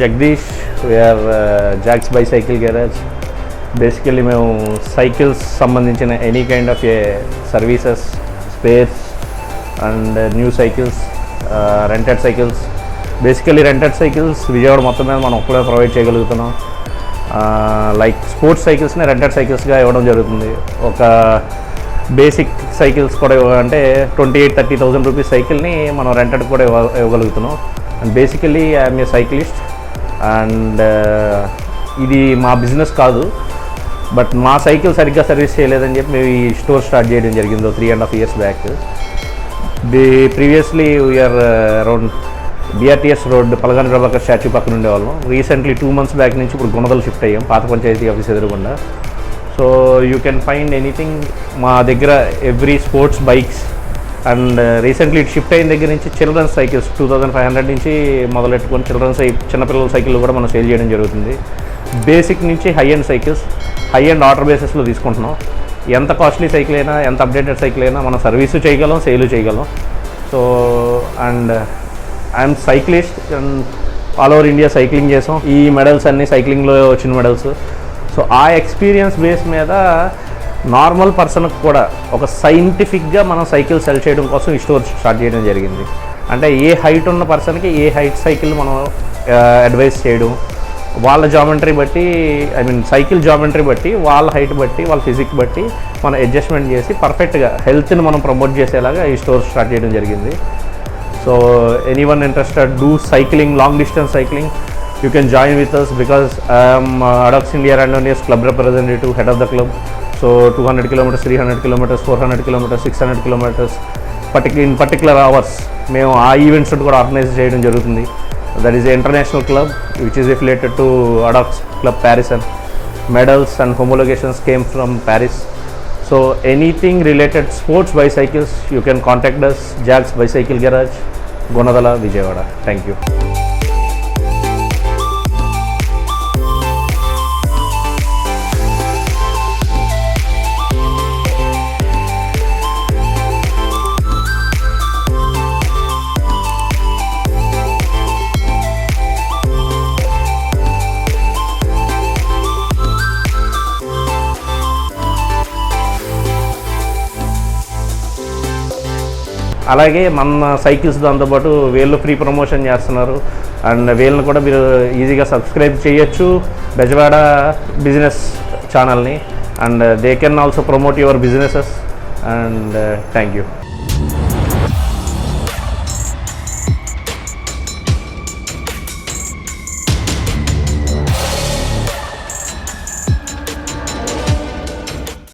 Jagadish we are Jacks bicycle garage basically మేము cycles సంబంధించిన any kind of a services spares and new cycles rented cycles basically rented cycles Vijayawada మొత్తం మీద మనం ఒక్కడే provide చేయగలుగుతున్నాం. Like sports సైకిల్స్ని rented సైకిల్స్గా ఇవ్వడం జరుగుతుంది. ఒక బేసిక్ సైకిల్స్ కూడా ఇవ్వాలంటే అంటే twenty eight thirty thousand rupees సైకిల్ని మనం రెంటెడ్ కూడా ఇవ్వ ఇవ్వగలుగుతున్నాం. And basically I'm a cyclist and ఇది మా బిజినెస్ కాదు బట్ మా సైకిల్ సరిగ్గా సర్వీస్ చేయలేదని చెప్పి మేము ఈ స్టోర్ స్టార్ట్ చేయడం జరిగింది three and half years back. The previously we are around BRTS road Palagani Prabhakar statue పక్కన ఉండేవాళ్ళం. రీసెంట్లీ టూ మంత్స్ బ్యాక్ నుంచి ఇప్పుడు గుణదలు షిఫ్ట్ అయ్యాం పాత పంచాయతీ ఆఫీస్ ఎదురుగుండా. So you can find anything మా దగ్గర every sports bikes and recently ఇటు షిఫ్ట్ అయిన దగ్గర నుంచి children's cycles two thousand five hundred నుంచి మొదలెట్టుకొని చిల్డ్రన్స్ చిన్నపిల్లల సైకిల్ కూడా మనం సేల్ చేయడం జరుగుతుంది. బేసిక్ నుంచి high end cycles high end order బేసిస్లో తీసుకుంటున్నాం. ఎంత కాస్ట్లీ సైకిల్ అయినా ఎంత అప్డేటెడ్ సైకిల్ అయినా మనం సర్వీసు చేయగలం సేల్ చేయగలం. So and I'm cyclist and all over India cycling చేసాం. ఈ మెడల్స్ అన్నీ సైక్లింగ్లో వచ్చిన మెడల్స్. సో ఆ ఎక్స్పీరియన్స్ బేస్ మీద నార్మల్ పర్సన్కి కూడా ఒక సైంటిఫిక్గా మనం సైకిల్ సెల్ చేయడం కోసం ఈ స్టోర్ స్టార్ట్ చేయడం జరిగింది. అంటే ఏ హైట్ ఉన్న పర్సన్కి ఏ హైట్ సైకిల్ మనం అడ్వైస్ చేయడం. వాళ్ళ జామెంట్రీ బట్టి ఐ మీన్ సైకిల్ జామెంట్రీ బట్టి వాళ్ళ హైట్ బట్టి వాళ్ళ ఫిజిక్ బట్టి మనం అడ్జస్ట్మెంట్ చేసి పర్ఫెక్ట్గా హెల్త్ని మనం ప్రమోట్ చేసేలాగా ఈ స్టోర్ స్టార్ట్ చేయడం జరిగింది. So any one interested do cycling long distance cycling you can join with us because I'm Audax India Randonneurs club representative head of the club so two hundred kilometres three hundred kilometres four hundred kilometres six hundred kilometres particular in particular hours మేము ఆ events కూడా organise చేయడం జరుగుతుంది. That is international club which is related to Audax club Paris and medals and homologations came from Paris so anything related sports bicycles you can contact us Jacks bicycle garage Gunadala Vijayawada thank you అలాగే మన cycles దాంతోపాటు వీళ్ళు free promotion చేస్తున్నారు. And వీళ్ళని కూడా మీరు ఈజీగా subscribe చేయొచ్చు బెజవాడ బిజినెస్ ఛానల్ని. And they can also promote your businesses. And thank you